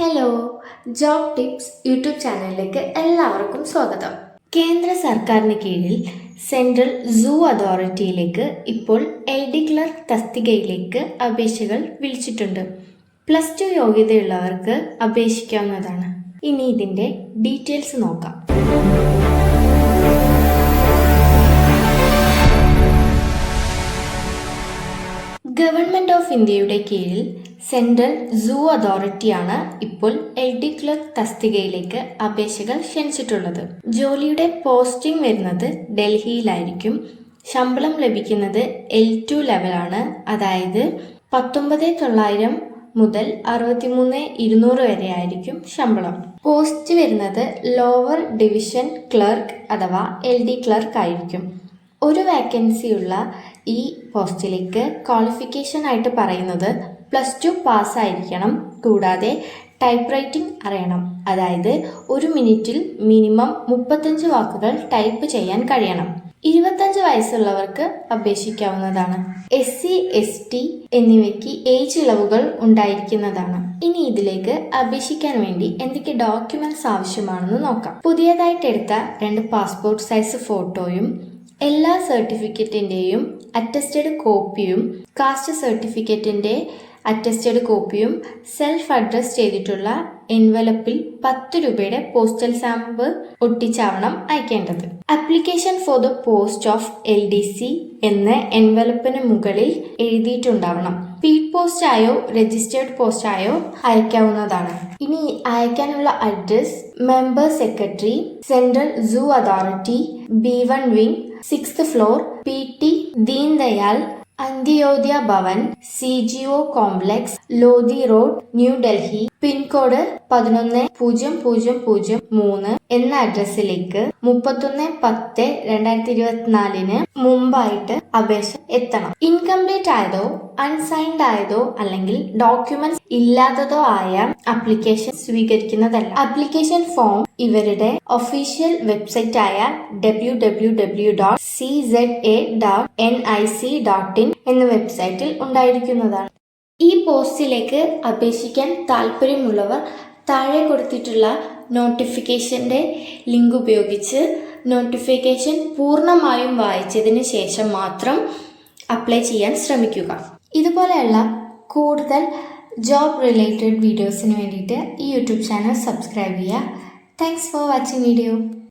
Hello job tips YouTube ചാനലിലേക്ക് എല്ലാവർക്കും സ്വാഗതം. കേന്ദ്ര സർക്കാരിന് കീഴിൽ സെൻട്രൽ സൂ അതോറിറ്റിയിലേക്ക് ഇപ്പോൾ എൽ ഡി ക്ലർക്ക് തസ്തികയിലേക്ക് അപേക്ഷകൾ വിളിച്ചിട്ടുണ്ട്. പ്ലസ് ടു യോഗ്യതയുള്ളവർക്ക് അപേക്ഷിക്കാവുന്നതാണ്. ഇനി ഇതിന്റെ ഡീറ്റെയിൽസ് നോക്കാം. ഓഫ് ഇന്ത്യയുടെ കീഴിൽ സെൻട്രൽ സൂ അതോറിറ്റിയാണ് ഇപ്പോൾ എൽ ഡി ക്ലർക്ക് തസ്തികയിലേക്ക് അപേക്ഷകൾ ക്ഷണിച്ചിട്ടുള്ളത്. ജോലിയുടെ പോസ്റ്റിംഗ് വരുന്നത് ഡൽഹിയിലായിരിക്കും. ശമ്പളം ലഭിക്കുന്നത് എൽ ടു ലെവലാണ് അതായത് പത്തൊമ്പത് തൊള്ളായിരം മുതൽ അറുപത്തിമൂന്ന് ഇരുന്നൂറ് വരെ ആയിരിക്കും ശമ്പളം. പോസ്റ്റ് വരുന്നത് ലോവർ ഡിവിഷൻ ക്ലർക്ക് അഥവാ എൽ ഡി ക്ലർക്ക് ആയിരിക്കും. ഒരു വാക്കൻസിയുള്ള ഈ പോസ്റ്റിലേക്ക് ക്വാളിഫിക്കേഷൻ ആയിട്ട് പറയുന്നത് പ്ലസ് ടു പാസ്സായിരിക്കണം കൂടാതെ ടൈപ്പ് റൈറ്റിംഗ് അറിയണം. അതായത് ഒരു മിനിറ്റിൽ മിനിമം മുപ്പത്തഞ്ച് വാക്കുകൾ ടൈപ്പ് ചെയ്യാൻ കഴിയണം. ഇരുപത്തഞ്ച് വയസ്സുള്ളവർക്ക് അപേക്ഷിക്കാവുന്നതാണ്. എസ് സി എസ് ടി എന്നിവയ്ക്ക് ഏജ് ഇളവുകൾ ഉണ്ടായിരിക്കുന്നതാണ്. ഇനി ഇതിലേക്ക് അപേക്ഷിക്കാൻ വേണ്ടി എന്തൊക്കെ ഡോക്യുമെന്റ്സ് ആവശ്യമാണെന്ന് നോക്കാം. പുതിയതായിട്ട് എടുത്ത രണ്ട് പാസ്പോർട്ട് സൈസ് ഫോട്ടോയും എല്ലാ സർട്ടിഫിക്കറ്റിന്റെയും അറ്റസ്റ്റഡ് കോപ്പിയും കാസ്റ്റ് സർട്ടിഫിക്കറ്റിന്റെ അറ്റസ്റ്റഡ് കോപ്പിയും സെൽഫ് അഡ്രസ് ചെയ്തിട്ടുള്ള എൻവലപ്പിൽ പത്ത് രൂപയുടെ പോസ്റ്റൽ സ്റ്റാമ്പ് ഒട്ടിച്ചാവണം അയക്കേണ്ടത്. Application for the post of L D C എന്ന് എൻവലപ്പിന് മുകളിൽ എഴുതിയിട്ടുണ്ടാവണം. സ്പീഡ് പോസ്റ്റ് ആയോ രജിസ്റ്റേർഡ് പോസ്റ്റ് ആയോ അയക്കാവുന്നതാണ്. ഇനി അയക്കാനുള്ള address member secretary central zoo authority B one wing six floor P T Deen Dayal Antyodaya Bhawan CGO. Complex Lodhi road new Delhi pincode പതിനൊന്ന് പൂജ്യം പൂജ്യം പൂജ്യം മൂന്ന് എന്ന അഡ്രസ്സിലേക്ക് മുപ്പത്തൊന്ന് പത്ത് രണ്ടായിരത്തി ഇരുപത്തിനാലിന് മുമ്പായിട്ട് അപേക്ഷ എത്തണം. ഇൻകംപ്ലീറ്റ് ആയതോ അൺസൈൻഡ് ആയതോ അല്ലെങ്കിൽ ഡോക്യുമെന്റ്സ് ഇല്ലാത്തതോ ആയ അപ്ലിക്കേഷൻ സ്വീകരിക്കുന്നതല്ല. അപ്ലിക്കേഷൻ ഫോം ഇവരുടെ ഒഫീഷ്യൽ വെബ്സൈറ്റ് ആയ W W W dot C Z A dot N I C dot in എന്ന വെബ്സൈറ്റിൽ ഉണ്ടായിരിക്കുന്നതാണ്. ഈ പോസ്റ്റിലേക്ക് അപേക്ഷിക്കാൻ താല്പര്യമുള്ളവർ താഴെ കൊടുത്തിട്ടുള്ള നോട്ടിഫിക്കേഷന്റെ ലിങ്ക് ഉപയോഗിച്ച് നോട്ടിഫിക്കേഷൻ പൂർണമായും വായിച്ചതിന് ശേഷം മാത്രം അപ്ലൈ ചെയ്യാൻ ശ്രമിക്കുക. ഇതുപോലെയുള്ള കൂടുതൽ ജോബ് റിലേറ്റഡ് വീഡിയോസിന് വേണ്ടിയിട്ട് ഈ യൂട്യൂബ് ചാനൽ സബ്സ്ക്രൈബ് ചെയ്യുക. Thanks for watching video